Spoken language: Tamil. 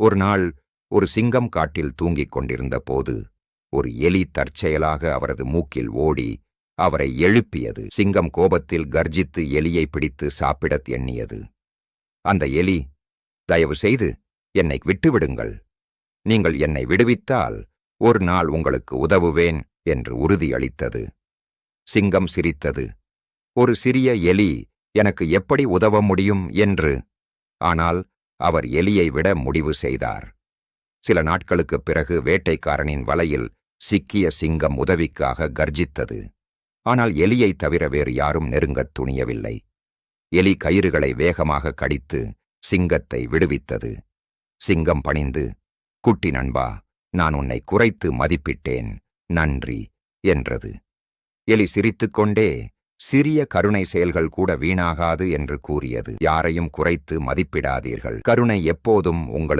ஒரு நாள் ஒரு சிங்கம் காட்டில் தூங்கிக் கொண்டிருந்த போது ஒரு எலி தற்செயலாக அவரது மூக்கில் ஓடி அவரை எழுப்பியது. சிங்கம் கோபத்தில் கர்ஜித்து எலியை பிடித்து சாப்பிடத் எண்ணியது. அந்த எலி தயவு செய்து என்னை விட்டுவிடுங்கள். நீங்கள் என்னை விடுவித்தால் ஒரு நாள் உங்களுக்கு உதவுவேன் என்று உறுதியளித்தது. சிங்கம் சிரித்தது. ஒரு சிறிய எலி எனக்கு எப்படி உதவ முடியும்? என்று. ஆனால் அவர் எலியை விட முடிவு செய்தார். சில நாட்களுக்குப் பிறகு வேட்டைக்காரனின் வலையில் சிக்கிய சிங்கம் உதவிக்காக கர்ஜித்தது. ஆனால் எலியை தவிர வேறு யாரும் நெருங்கத் துணியவில்லை. எலி கயிறுகளை வேகமாக கடித்து சிங்கத்தை விடுவித்தது. சிங்கம் பணிந்து குட்டி நண்பா நான் உன்னை குறைத்து மதிப்பிட்டேன் நன்றி என்றது. எலி சிரித்துக்கொண்டே சிறிய கருணை செயல்கள் கூட வீணாகாது என்று கூறியது. யாரையும் குறைத்து மதிப்பிடாதீர்கள். கருணை எப்போதும் உங்களுக்கு